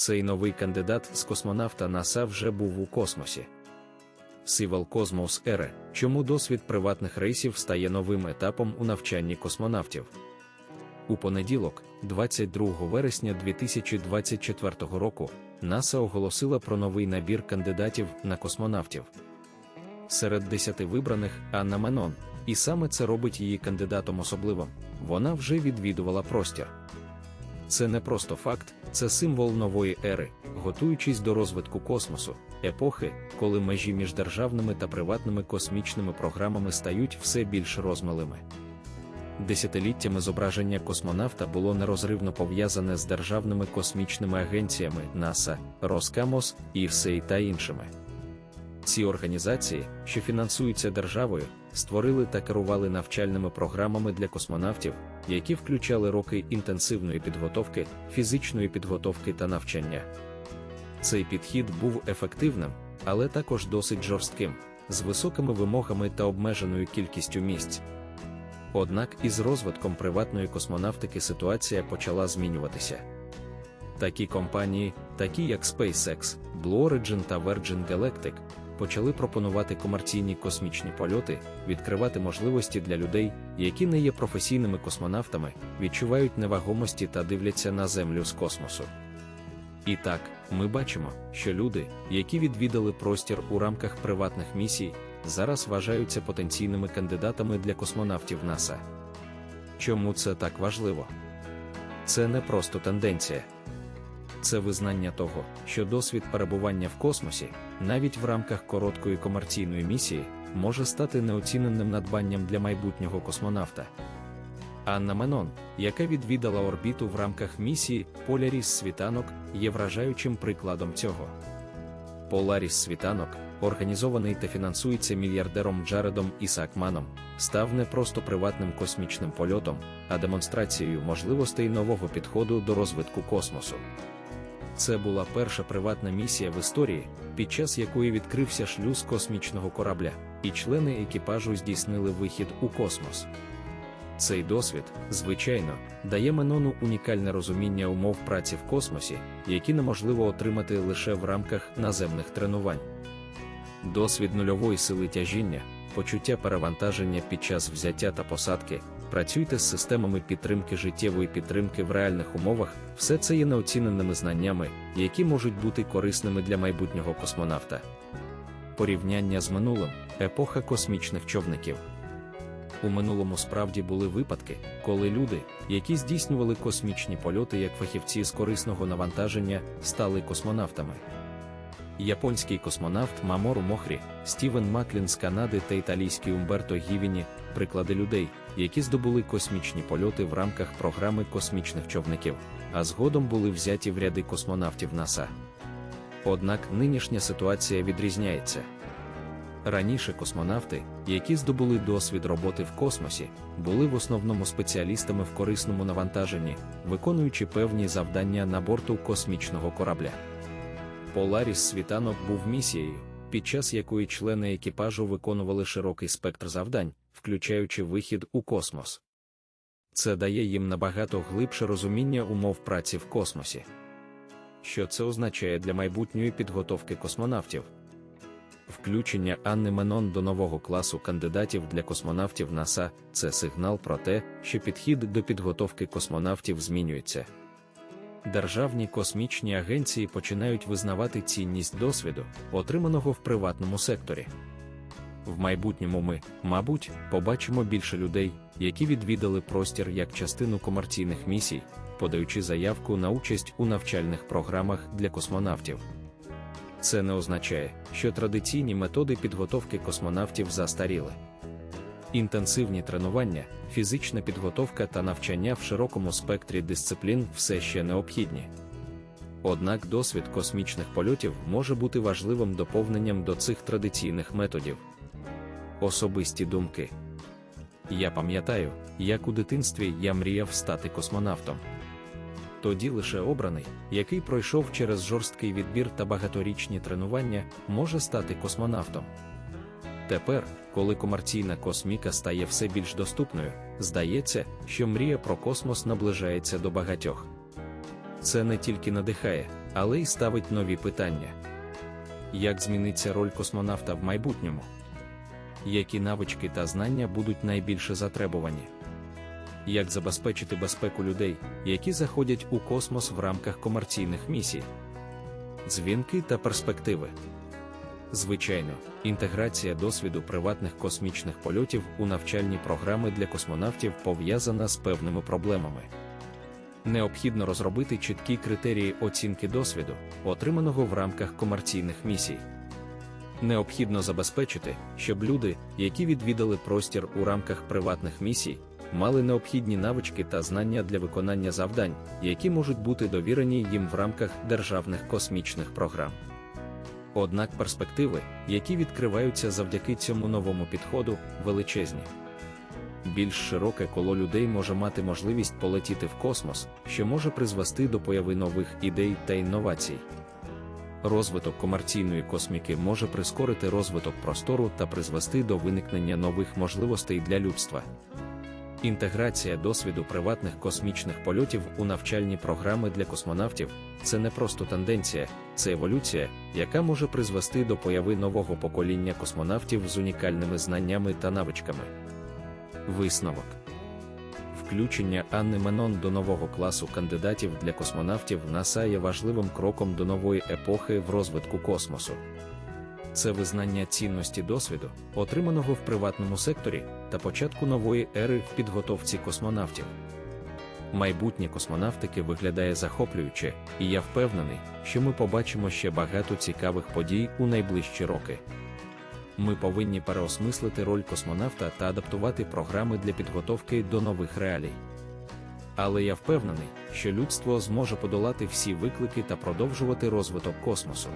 цей новий кандидат з космонавта НАСА вже був у космосі. Civil Cosmos Era, чому досвід приватних рейсів стає новим етапом у навчанні космонавтів. У понеділок, 22 вересня 2024 року, НАСА оголосила про новий набір кандидатів на космонавтів. Серед десяти вибраних Анна Менон, і саме це робить її кандидатом особливим. Вона вже відвідувала простір. Це не просто факт, це символ нової ери, готуючись до розвитку космосу, епохи, коли межі між державними та приватними космічними програмами стають все більш розмилими. Десятиліттями зображення космонавта було нерозривно пов'язане з державними космічними агенціями НАСА, Роскамос, ІФСЕЙ та іншими. Ці організації, що фінансуються державою, створили та керували навчальними програмами для космонавтів, які включали роки інтенсивної підготовки, фізичної підготовки та навчання. Цей підхід був ефективним, але також досить жорстким, з високими вимогами та обмеженою кількістю місць. Однак із розвитком приватної космонавтики ситуація почала змінюватися. Такі компанії, такі як SpaceX, Blue Origin та Virgin Galactic, почали пропонувати комерційні космічні польоти, відкривати можливості для людей, які не є професійними космонавтами, відчувають невагомості та дивляться на Землю з космосу. І так, ми бачимо, що люди, які відвідали простір у рамках приватних місій, зараз вважаються потенційними кандидатами для космонавтів НАСА. Чому це так важливо? Це не просто тенденція. Це визнання того, що досвід перебування в космосі, навіть в рамках короткої комерційної місії, може стати неоціненим надбанням для майбутнього космонавта. Анна Менон, яка відвідала орбіту в рамках місії Поляріс Світанок, є вражаючим прикладом цього. Поларіс Світанок, організований та фінансується мільярдером Джаредом Ісакманом, став не просто приватним космічним польотом, а демонстрацією можливостей нового підходу до розвитку космосу. Це була перша приватна місія в історії, під час якої відкрився шлюз космічного корабля, і члени екіпажу здійснили вихід у космос. Цей досвід, звичайно, дає Менону унікальне розуміння умов праці в космосі, які неможливо отримати лише в рамках наземних тренувань. Досвід нульової сили тяжіння, почуття перевантаження під час взяття та посадки, працюйте з системами підтримки життєвої підтримки в реальних умовах, все це є неоціненими знаннями, які можуть бути корисними для майбутнього космонавта. Порівняння з минулим епоха космічних човників. У минулому справді були випадки, коли люди, які здійснювали космічні польоти як фахівці з корисного навантаження, стали космонавтами. Японський космонавт Мамору Мохрі, Стівен Маклін з Канади та італійський Умберто Гівіні приклади людей, які здобули космічні польоти в рамках програми космічних човників, а згодом були взяті в ряди космонавтів НАСА. Однак нинішня ситуація відрізняється. Раніше космонавти, які здобули досвід роботи в космосі, були в основному спеціалістами в корисному навантаженні, виконуючи певні завдання на борту космічного корабля. Поларіс світанок був місією, під час якої члени екіпажу виконували широкий спектр завдань, включаючи вихід у космос. Це дає їм набагато глибше розуміння умов праці в космосі. Що це означає для майбутньої підготовки космонавтів? Включення Анни Менон до нового класу кандидатів для космонавтів НАСА це сигнал про те, що підхід до підготовки космонавтів змінюється. Державні космічні агенції починають визнавати цінність досвіду, отриманого в приватному секторі. В майбутньому ми, мабуть, побачимо більше людей, які відвідали простір як частину комерційних місій, подаючи заявку на участь у навчальних програмах для космонавтів. Це не означає, що традиційні методи підготовки космонавтів застаріли. Інтенсивні тренування, фізична підготовка та навчання в широкому спектрі дисциплін все ще необхідні. Однак досвід космічних польотів може бути важливим доповненням до цих традиційних методів. Особисті думки. Я пам'ятаю, як у дитинстві я мріяв стати космонавтом. Тоді лише обраний, який пройшов через жорсткий відбір та багаторічні тренування, може стати космонавтом. Тепер, коли комерційна косміка стає все більш доступною, здається, що мрія про космос наближається до багатьох. Це не тільки надихає, але й ставить нові питання. Як зміниться роль космонавта в майбутньому? Які навички та знання будуть найбільше затребувані? Як забезпечити безпеку людей, які заходять у космос в рамках комерційних місій? Дзвінки та перспективи. Звичайно, інтеграція досвіду приватних космічних польотів у навчальні програми для космонавтів пов'язана з певними проблемами. Необхідно розробити чіткі критерії оцінки досвіду, отриманого в рамках комерційних місій. Необхідно забезпечити, щоб люди, які відвідали простір у рамках приватних місій, мали необхідні навички та знання для виконання завдань, які можуть бути довірені їм в рамках державних космічних програм. Однак перспективи, які відкриваються завдяки цьому новому підходу, величезні. Більш широке коло людей може мати можливість полетіти в космос, що може призвести до появи нових ідей та інновацій. Розвиток комерційної косміки може прискорити розвиток простору та призвести до виникнення нових можливостей для людства. Інтеграція досвіду приватних космічних польотів у навчальні програми для космонавтів це не просто тенденція, це еволюція, яка може призвести до появи нового покоління космонавтів з унікальними знаннями та навичками. Висновок включення Анни Менон до нового класу кандидатів для космонавтів НАСА є важливим кроком до нової епохи в розвитку космосу. Це визнання цінності досвіду, отриманого в приватному секторі, та початку нової ери в підготовці космонавтів. Майбутнє космонавтики виглядає захоплююче, і я впевнений, що ми побачимо ще багато цікавих подій у найближчі роки. Ми повинні переосмислити роль космонавта та адаптувати програми для підготовки до нових реалій. Але я впевнений, що людство зможе подолати всі виклики та продовжувати розвиток космосу.